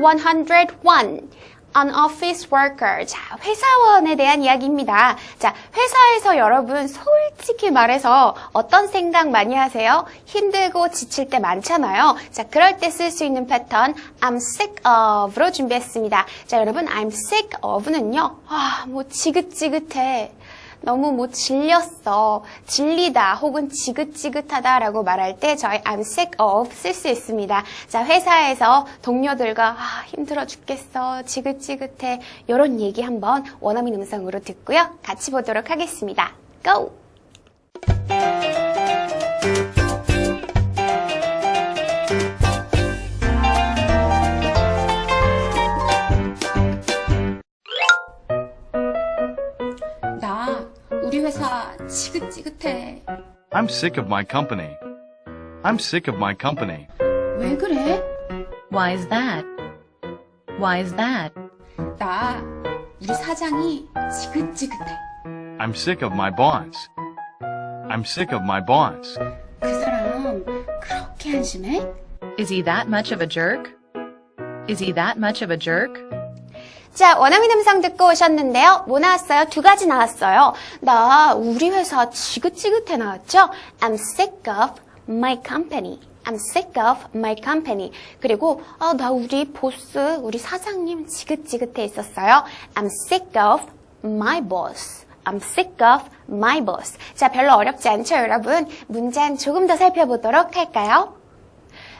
101. An office worker. 자, 회사원에 대한 이야기입니다. 자, 회사에서 여러분 솔직히 말해서 어떤 생각 많이 하세요? 힘들고 지칠 때 많잖아요. 자, 그럴 때 쓸 수 있는 패턴 I'm sick of로 준비했습니다. 자, 여러분 I'm sick of는요. 아, 뭐 지긋지긋해. 너무 뭐 질렸어, 질리다 혹은 지긋지긋하다라고 말할 때 저희 I'm sick of 쓸 수 있습니다. 자, 회사에서 동료들과 아, 힘들어 죽겠어, 지긋지긋해 이런 얘기 한번 원어민 음성으로 듣고요. 같이 보도록 하겠습니다. Go! 회사 지긋지긋해. I'm sick of my company. I'm sick of my company. 왜 그래? Why is that? Why is that? 나 우리 사장이 지긋지긋해. I'm sick of my boss. I'm sick of my boss. 그 사람 그렇게 한심해? Is he that much of a jerk? Is he that much of a jerk? 자, 원어민 음성 듣고 오셨는데요. 뭐 나왔어요? 두 가지 나왔어요. 나 우리 회사 지긋지긋해 나왔죠? I'm sick of my company. I'm sick of my company. 그리고 아, 나 우리 보스, 우리 사장님 지긋지긋해 있었어요. I'm sick of my boss. I'm sick of my boss. 자, 별로 어렵지 않죠, 여러분? 문장 조금 더 살펴보도록 할까요?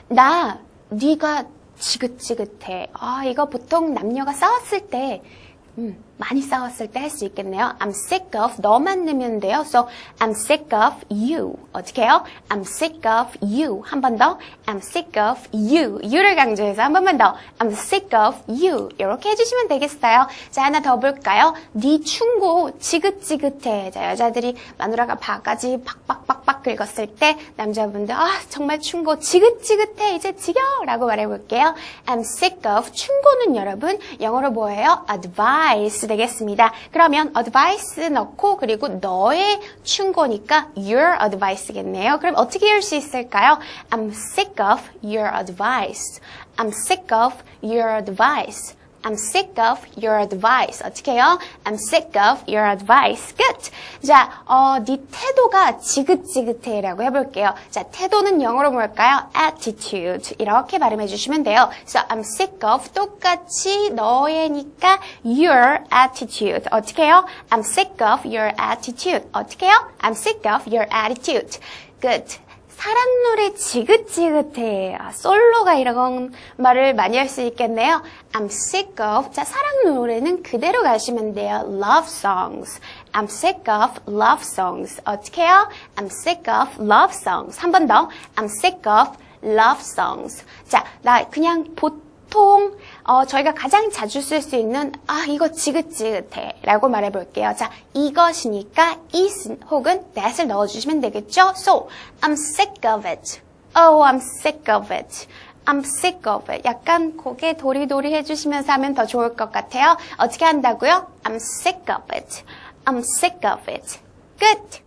나 네가 지긋지긋해. 아, 이거 보통 남녀가 싸웠을 때 음, 많이 싸웠을 때 할 수 있겠네요. I'm sick of 너만 넣으면 돼요. So I'm sick of you. 어떻게 해요? I'm sick of you. 한 번 더. I'm sick of you. you를 강조해서 한 번만 더. I'm sick of you. 이렇게 해주시면 되겠어요. 자, 하나 더 볼까요? 네 충고 지긋지긋해. 자, 여자들이 마누라가 바가지 팍팍 팍팍 긁었을 때 남자분들 아 정말 충고 지긋지긋해 이제 지겨라고 말해볼게요. I'm sick of 충고는 여러분 영어로 뭐예요? advice 되겠습니다. 그러면 advice 넣고 그리고 너의 충고니까 your advice겠네요. 그럼 어떻게 할 수 있을까요? I'm sick of your advice. I'm sick of your advice. I'm sick of your advice. 어떻게 해요? I'm sick of your advice. Good. 자, 어, 네 태도가 지긋지긋해 라고 해볼게요. 자, 태도는 영어로 뭘까요? attitude. 이렇게 발음해 주시면 돼요. So, I'm sick of 똑같이 너의니까 your attitude. 어떻게 해요? I'm sick of your attitude. 어떻게 해요? I'm sick of your attitude. Good. 사랑 노래 지긋지긋해. 아, 솔로가 이런 말을 많이 할 수 있겠네요. I'm sick of. 자, 사랑 노래는 그대로 가시면 돼요. Love songs. I'm sick of love songs. 어떻게 해요? I'm sick of love songs. 한 번 더. I'm sick of love songs. 자, 나 그냥 보통 어, 저희가 가장 자주 쓸 수 있는 아 이거 지긋지긋해 라고 말해볼게요. 자 이것이니까 is 혹은 that을 넣어주시면 되겠죠. So I'm sick of it. Oh, I'm sick of it. I'm sick of it. 약간 고개 도리도리 해주시면서 하면 더 좋을 것 같아요. 어떻게 한다고요? I'm sick of it. I'm sick of it. Good.